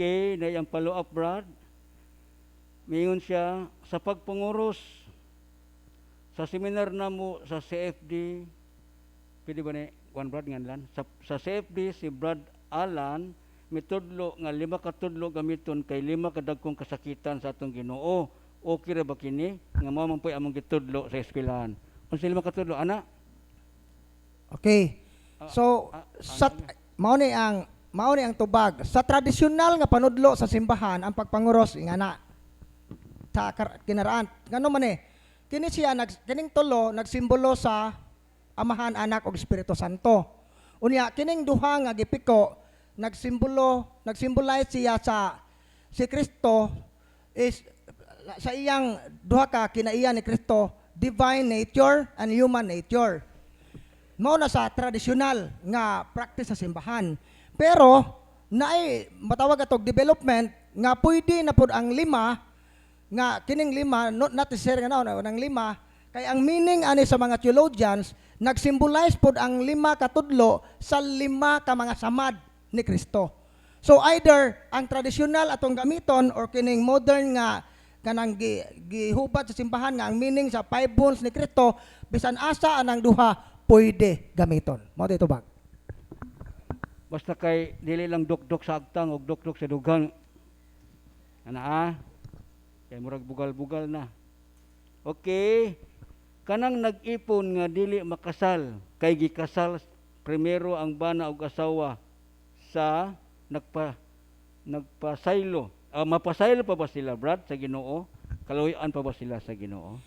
Okay, na ang follow up Brad. Mingon siya sa pagpanguros sa seminar na mo sa CFD pwede ba ni Juan Brad nganlan sa, sa CFD si Brad Alan mitudlo nga lima ka tudlo gamiton kay lima ka dagkong kasakitan sa atong Ginoo. Okay ra ba kini? Nga mao man among gitudlo sa eskwelahan. Unsa lima ka tudlo ana? Okay. Ah, So, ah, sa ano? mao ni ang mao ni ang tubag sa tradisyonal nga panudlo sa simbahan ang pagpanguros ingana kar- kinaraan. Ngano man eh kini siya nag kining tulo nagsimbolo sa Amahan, Anak ug Espiritu Santo. Unya kining duha nga gipiko nagsimbolo nagsimbolize siya sa si Kristo is sa iyang duha ka kinaiya ni Kristo divine nature and human nature mao na sa tradisyonal nga practice sa simbahan. Pero naay matawag atog development nga pwede na pud ang lima nga kining lima not necessary nga na ang lima kay ang meaning ani sa mga theologians nagsymbolize pud ang lima katudlo sa lima ka mga samad ni Kristo. So either ang tradisyonal atong gamiton or kining modern nga kanang gi, gihubad sa simbahan nga ang meaning sa five bones ni Kristo bisan asa anang duha pwede gamiton. Mo dito bag. Basta kay dili lang dukdok sa agtang ug dukdok sa dugang. Ana ah? Kay murag bugal-bugal na. Okay. Kanang nag-ipon nga dili makasal kay gikasal primero ang bana ug asawa sa nagpa nagpasaylo. Ah, mapasaylo pa ba sila brad sa Ginoo? Kaluyan pa ba sila sa Ginoo?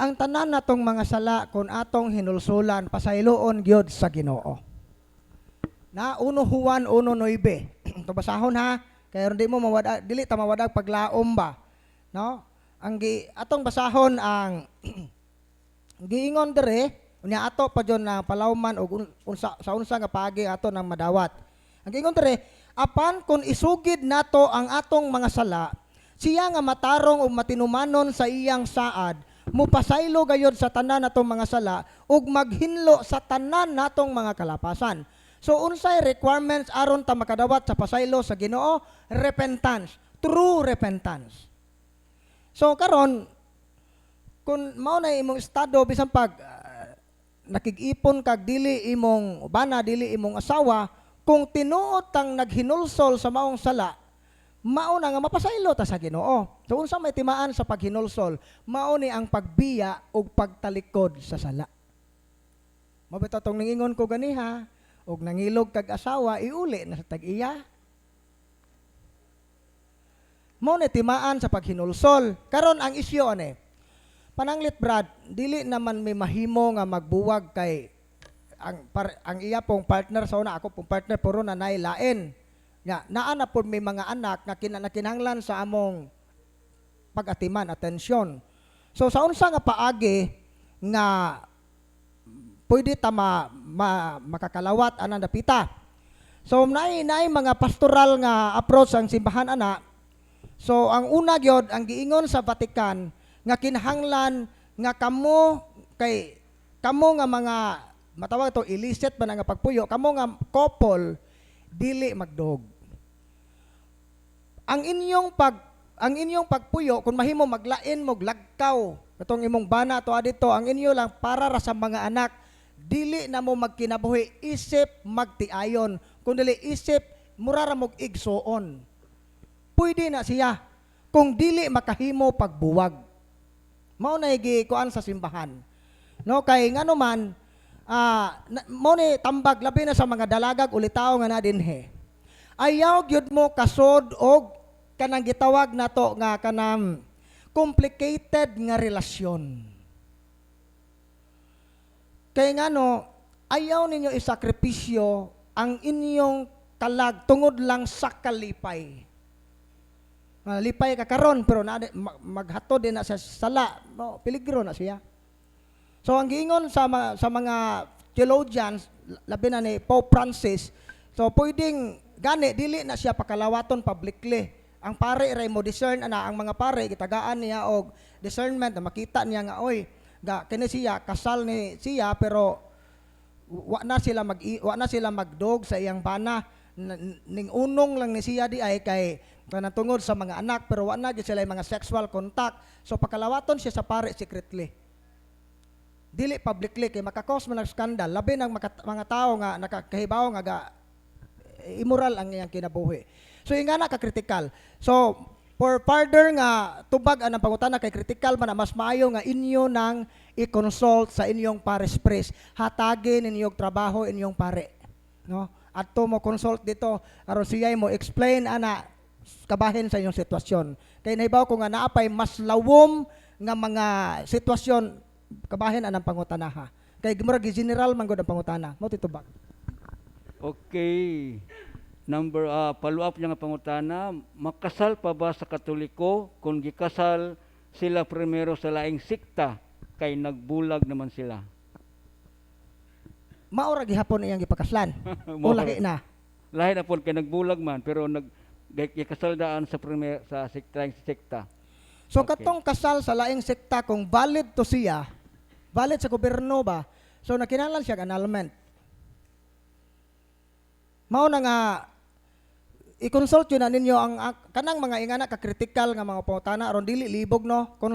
Ang tanan natong mga sala kon atong hinulsulan pasayloon gyud sa Ginoo. Na uno Juan 1:9. to basahon ha. Kaya hindi mo mawadag dili ta mawadag paglaom ba. No? Ang gi, atong basahon ang giingon dere unya ato pa jud na palawman og un- unsa sa unsa nga paagi ato nang madawat. Ang giingon dere apan kung isugid nato ang atong mga sala siya nga matarong ug matinumanon sa iyang saad mupasaylo gayod sa tanan natong mga sala ug maghinlo sa tanan natong mga kalapasan. So unsay requirements aron ta makadawat sa pasaylo sa Ginoo? Repentance, true repentance. So karon kung mao na imong estado bisan pag ah, nakig-ipon kag dili imong bana dili imong asawa kung tinuot tang naghinulsol sa maong sala mao na nga mapasaylo ta sa Ginoo. So unsa may timaan sa paghinulsol, mao ni ang pagbiya ug pagtalikod sa sala. Mabita tong ningingon ko ganiha ug nangilog kag asawa iuli na sa tag-iya. Mao timaan sa paghinulsol. Karon ang isyu ani. Pananglit Brad, dili naman may mahimo nga magbuwag kay ang par, ang iya pong partner sa una ako pong partner puro na lain. Nga naa na pod may mga anak nga kina, nakinahanglan sa among pag-atiman, atensyon. So sa unsa nga paagi nga pwede ta ma, ma- makakalawat anan dapita. So naay naay mga pastoral nga approach ang simbahan ana. So ang una gyud ang giingon sa Vatican nga kinahanglan nga kamo kay kamo nga mga matawag to illicit ba nga pagpuyo kamo nga couple dili magdog. Ang inyong pag ang inyong pagpuyo kung mahimo maglain mo lagkaw katong imong bana to adito ang inyo lang para ra sa mga anak dili na mo magkinabuhi isip magtiayon. Kun dili isip mura ra mo igsuon pwede na siya. Kung dili makahimo pagbuwag. Mao na kuan sa simbahan. No kay ngano man ah mao ni tambag labi na sa mga dalagag ulitaw nga na dinhe ayaw gyud mo kasod og kanang gitawag nato nga kanang complicated nga relasyon kay ngano ayaw ninyo isakripisyo ang inyong kalag tungod lang sa kalipay. Ah, lipay ka karon pero na ma- maghatod din na sa sala. No, peligro na siya. So ang giingon sa sa mga theologians labi na ni Pope Francis so pwedeng gani dili na siya pakalawaton publicly. Ang pare ray mo discern ana ang mga pare gitagaan niya og discernment na makita niya nga oy ga kini siya kasal ni siya pero wa na sila mag wa na sila magdog sa iyang bana ning unong lang ni siya di ay kay kanang tungod sa mga anak pero wa na gyud sila mga sexual contact. So pakalawaton siya sa pare secretly. Dili publicly kay makakos man ng skandal labi ng maka- mga tao nga nakakahibaw nga ga, immoral ang iyang kinabuhi. So yung nga na ka-critical. So for further nga tubag anang pangutana kay critical man mas maayo nga inyo nang i-consult sa inyong pares priest. Hatagin ninyong trabaho inyong pare. No? At to mo consult dito aron siya mo explain ana kabahin sa inyong sitwasyon. Kay nahibaw ko nga naapay mas lawom nga mga sitwasyon kabahin anang pangutana ha. Kay murag general man gud ang pangutana. Mo titubag. Okay. Number ah follow up niya nga pangutana, makasal pa ba sa Katoliko kung gikasal sila primero sa laing sikta kay nagbulag naman sila? Maura gihapon iyang gipakaslan. o lahi na. Lahi na po kay nagbulag man pero nag gikasal daan sa primer sa sikta sikta. So Okay. katong kasal sa laing sekta kung valid to siya, valid sa gobyerno ba? So nakinahanglan siya annulment. Mao na nga i-consult yun na ninyo ang ang- kanang mga ingana ka critical nga mga pangutana aron dili libog no. Kung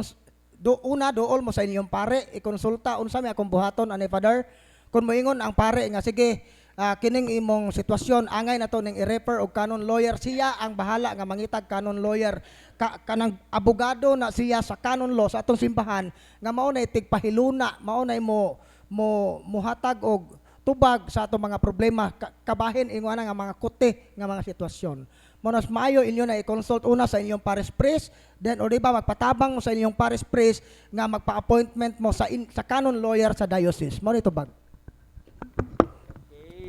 do una dool mo sa inyong pare i-konsulta unsa may akong buhaton ani father? Kung moingon ang pare nga sige ah, kining imong sitwasyon angay na to ning i-refer og canon lawyer. Siya ang bahala nga mangitag canon lawyer. Ka, kanang abogado na siya sa canon law sa atong simbahan nga mao na tigpahiluna mao na mo mo muhatag og tubag sa atong mga problema ka- kabahin ingon nga mga kuti nga mga sitwasyon mo nas maayo inyo na i-consult una sa inyong parish priest then o di ba magpatabang mo sa inyong parish priest nga magpa-appointment mo sa in, sa canon lawyer sa diocese mo ni tubag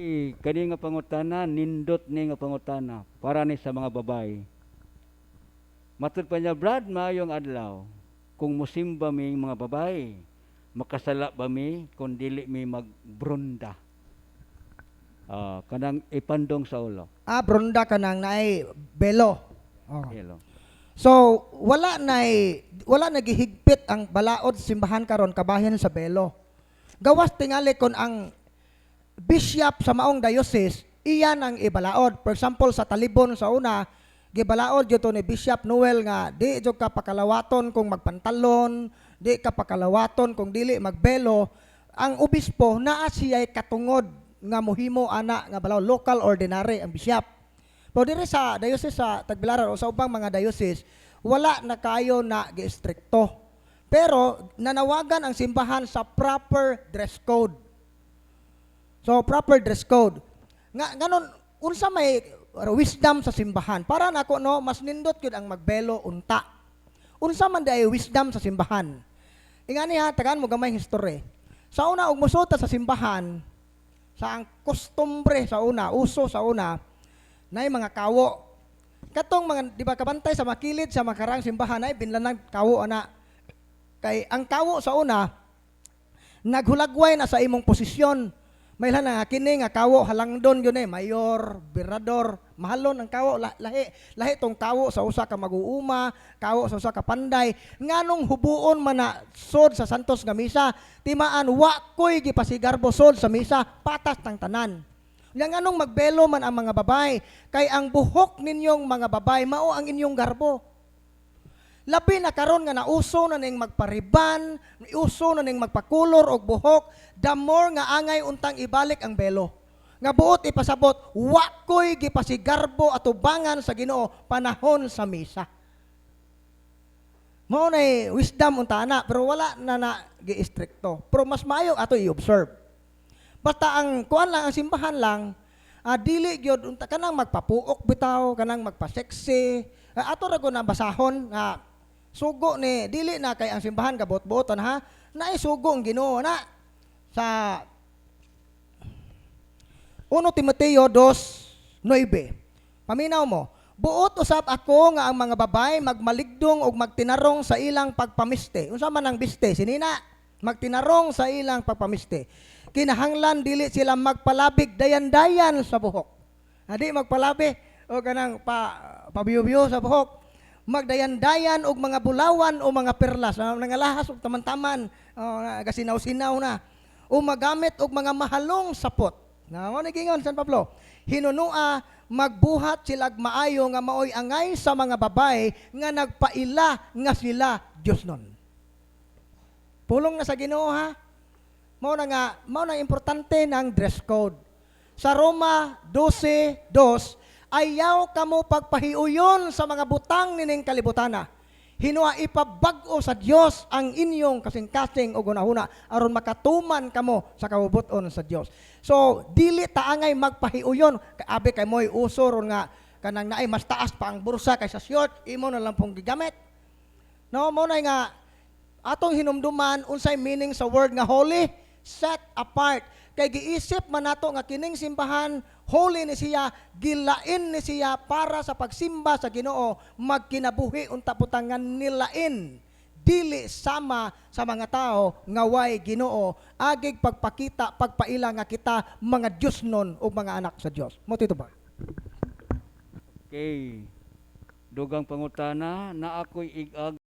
Okay, kani nga pangutana nindot ni nga pangutana para ni sa mga babae. Matud pa niya, Brad, maayong adlaw. Kung musimba mi mga babae, makasala ba mi kung dili mi magbrunda? Ah, kanang ipandong sa ulo. ah bronda ka nang naay belo oh. Hello. So, wala na wala nagihigpit ang balaod simbahan karon kabahin sa Belo. Gawas tingali kon ang bishop sa maong diocese iyan ang ibalaod. For example sa Talibon sa una, gibalaod jud ni Bishop Noel nga di jud ka pakalawaton kung magpantalon, di ka pakalawaton kung dili magbelo. Ang obispo naa siya'y katungod nga mohimo ana nga balaod local ordinary ang bishop. Pero dire sa diocese sa Tagbilaran o sa ubang mga diocese, wala na kayo na giistrikto. Pero nanawagan ang simbahan sa proper dress code. So proper dress code. Nga ganon unsa may wisdom sa simbahan. Para nako no mas nindot gyud ang magbelo unta. Unsa man day wisdom sa simbahan. Ingani ha tagan mo gamay history. Sa una og musuta sa simbahan sa ang kostumbre sa una, uso sa una, na mga kawo. Katong mga, di ba, kabantay sa makilid sa makarang simbahan ay binlanag kawo ana. Kay ang kawo sa una, naghulagway na sa imong posisyon. May lang nga kini nga kawo halangdon yun eh, mayor, birador, mahalon ang kawo la- lahi lahi tong kawo sa usa ka mag-uuma, kawo sa usa ka panday. Nganong hubuon man na sod sa Santos nga misa, timaan wa koy gipasigarbo sod sa misa, patas tang tanan. Yang anong magbelo man ang mga babay, kay ang buhok ninyong mga babay mao ang inyong garbo. Labi na karon nga nauso na ning magpariban, uso na ning magpakulor og buhok, the more nga angay untang ibalik ang belo. Nga buot ipasabot, wa koy gipasigarbo at ubangan sa Ginoo panahon sa misa. Mao na wisdom unta na, pero wala na na giistrikto. Pero mas maayo ato i-observe. Basta ang kuan lang ang simbahan lang, ah, dili gyud unta kanang magpapuok bitaw, kanang magpa-sexy. Ah, ato ra na basahon nga sugo ni dili na kay ang simbahan kabot-boton ha. Naay sugo ang Ginoo na sa 1 Timoteo 2:9. Paminaw mo, buot usab ako nga ang mga babay magmaligdong og magtinarong sa ilang pagpamiste. Unsa man ang biste? Sinina, magtinarong sa ilang pagpamiste. Kinahanglan dili sila magpalabig dayan-dayan sa buhok. Adi magpalabi o kanang pa pabiyo-biyo sa buhok. Magdayan-dayan og mga bulawan o mga perlas, na nangalahas og taman-taman, o gasinaw-sinaw na. O magamit og mga mahalong sapot. Na mo ni gingon San Pablo, hinunua magbuhat sila maayo nga maoy angay sa mga babae nga nagpaila nga sila Dios nun. Pulong na sa Ginoo ha. Mao na nga, mao na importante ng dress code. Sa Roma 12:2 ayaw kamo pagpahiuyon sa mga butang nining kalibutana. Hinua ipabag-o sa Dios ang inyong kasing-kasing o gunahuna aron makatuman kamo sa kabubuton sa Dios. So dili ta angay magpahiuyon kaabi kay moy usor nga kanang naay mas taas pa ang bursa kaysa short imo na lang pong gigamit. No, mo na nga atong hinumduman unsay meaning sa word nga holy, set apart. Kay giisip man nato nga kining simbahan holy ni siya, gilain ni siya para sa pagsimba sa Ginoo, magkinabuhi unta putangan nilain dili sama sa mga tao nga way Ginoo agig pagpakita pagpaila nga kita mga Dios nun o mga anak sa Dios. Mo tito ba? Okay. Dugang pangutana na ako'y igag